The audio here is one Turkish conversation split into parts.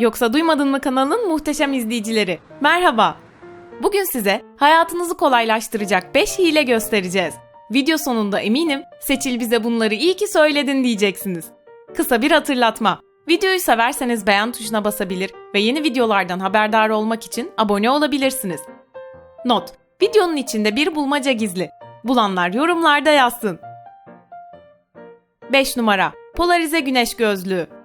Yoksa Duymadın mı kanalının muhteşem izleyicileri. Merhaba. Bugün size hayatınızı kolaylaştıracak 5 hile göstereceğiz. Video sonunda eminim Seçil bize bunları iyi ki söyledin diyeceksiniz. Kısa bir hatırlatma. Videoyu severseniz beğen tuşuna basabilir ve yeni videolardan haberdar olmak için abone olabilirsiniz. Not: Videonun içinde bir bulmaca gizli. Bulanlar yorumlarda yazsın. 5 numara Polarize güneş gözlüğü.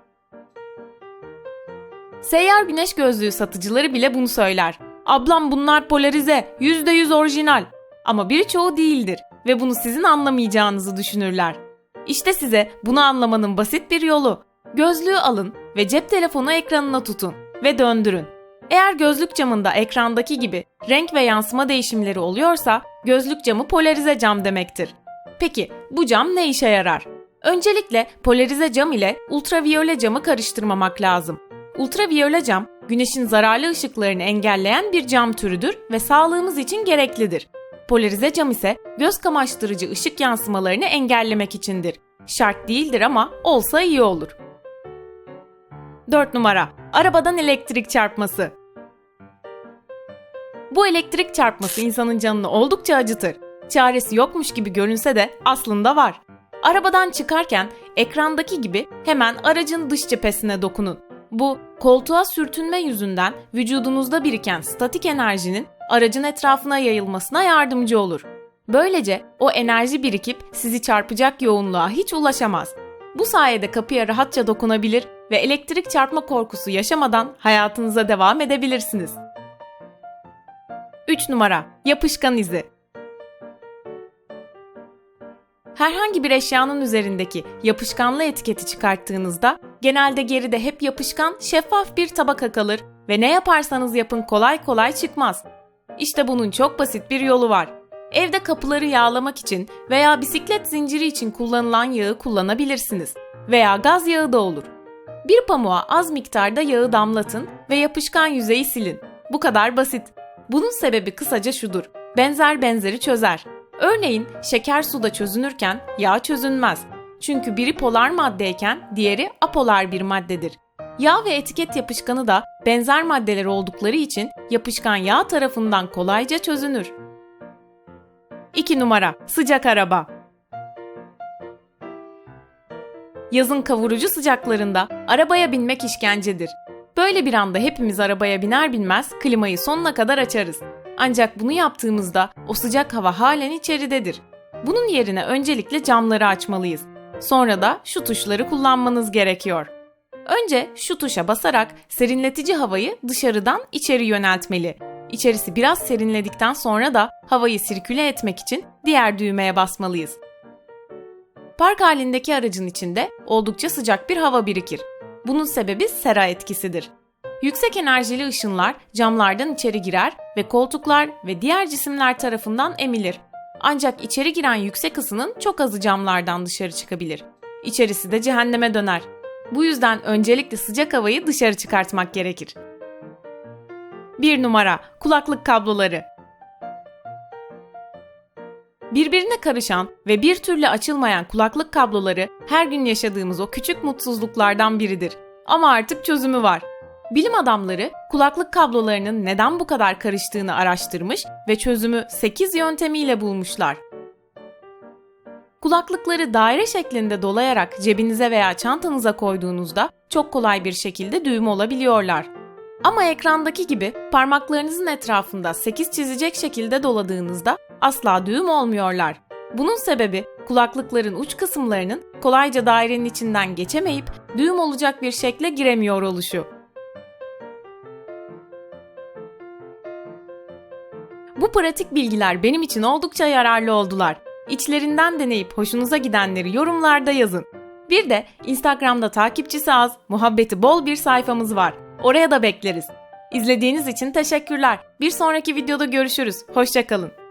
Seyyar güneş gözlüğü satıcıları bile bunu söyler. Ablam bunlar polarize, %100 orijinal. Ama birçoğu değildir ve bunu sizin anlamayacağınızı düşünürler. İşte size bunu anlamanın basit bir yolu. Gözlüğü alın ve cep telefonu ekranına tutun ve döndürün. Eğer gözlük camında ekrandaki gibi renk ve yansıma değişimleri oluyorsa gözlük camı polarize cam demektir. Peki bu cam ne işe yarar? Öncelikle polarize cam ile ultraviyole camı karıştırmamak lazım. Ultraviyole cam, güneşin zararlı ışıklarını engelleyen bir cam türüdür ve sağlığımız için gereklidir. Polarize cam ise göz kamaştırıcı ışık yansımalarını engellemek içindir. Şart değildir ama olsa iyi olur. 4 numara. Arabadan elektrik çarpması. Bu elektrik çarpması insanın canını oldukça acıtır. Çaresi yokmuş gibi görünse de aslında var. Arabadan çıkarken ekrandaki gibi hemen aracın dış cephesine dokunun. Bu koltuğa sürtünme yüzünden vücudunuzda biriken statik enerjinin aracın etrafına yayılmasına yardımcı olur. Böylece o enerji birikip sizi çarpacak yoğunluğa hiç ulaşamaz. Bu sayede kapıya rahatça dokunabilir ve elektrik çarpma korkusu yaşamadan hayatınıza devam edebilirsiniz. 3 numara Yapışkan izi Herhangi bir eşyanın üzerindeki yapışkanlı etiketi çıkarttığınızda genelde geride hep yapışkan, şeffaf bir tabaka kalır ve ne yaparsanız yapın kolay kolay çıkmaz. İşte bunun çok basit bir yolu var. Evde kapıları yağlamak için veya bisiklet zinciri için kullanılan yağı kullanabilirsiniz. Veya gaz yağı da olur. Bir pamuğa az miktarda yağı damlatın ve yapışkan yüzeyi silin. Bu kadar basit. Bunun sebebi kısaca şudur. Benzer benzeri çözer. Örneğin şeker suda çözünürken yağ çözünmez. Çünkü biri polar maddeyken diğeri apolar bir maddedir. Yağ ve etiket yapışkanı da benzer maddeler oldukları için yapışkan yağ tarafından kolayca çözünür. 2 numara sıcak araba. Yazın kavurucu sıcaklarında arabaya binmek işkencedir. Böyle bir anda hepimiz arabaya biner binmez klimayı sonuna kadar açarız. Ancak bunu yaptığımızda o sıcak hava halen içeridedir. Bunun yerine öncelikle camları açmalıyız. Sonra da şu tuşları kullanmanız gerekiyor. Önce şu tuşa basarak serinletici havayı dışarıdan içeri yöneltmeli. İçerisi biraz serinledikten sonra da havayı sirküle etmek için diğer düğmeye basmalıyız. Park halindeki aracın içinde oldukça sıcak bir hava birikir. Bunun sebebi sera etkisidir. Yüksek enerjili ışınlar camlardan içeri girer ve koltuklar ve diğer cisimler tarafından emilir. Ancak içeri giren yüksek ısının çok azı camlardan dışarı çıkabilir. İçerisi de cehenneme döner. Bu yüzden öncelikle sıcak havayı dışarı çıkartmak gerekir. 1 numara kulaklık kabloları. Birbirine karışan ve bir türlü açılmayan kulaklık kabloları her gün yaşadığımız o küçük mutsuzluklardan biridir. Ama artık çözümü var. Bilim adamları kulaklık kablolarının neden bu kadar karıştığını araştırmış ve çözümü 8 yöntemiyle bulmuşlar. Kulaklıkları daire şeklinde dolayarak cebinize veya çantanıza koyduğunuzda çok kolay bir şekilde düğüm olabiliyorlar. Ama ekrandaki gibi parmaklarınızın etrafında 8 çizecek şekilde doladığınızda asla düğüm olmuyorlar. Bunun sebebi kulaklıkların uç kısımlarının kolayca dairenin içinden geçemeyip düğüm olacak bir şekle giremiyor oluşu. Bu pratik bilgiler benim için oldukça yararlı oldular. İçlerinden deneyip hoşunuza gidenleri yorumlarda yazın. Bir de Instagram'da takipçisi az, muhabbeti bol bir sayfamız var. Oraya da bekleriz. İzlediğiniz için teşekkürler. Bir sonraki videoda görüşürüz. Hoşçakalın.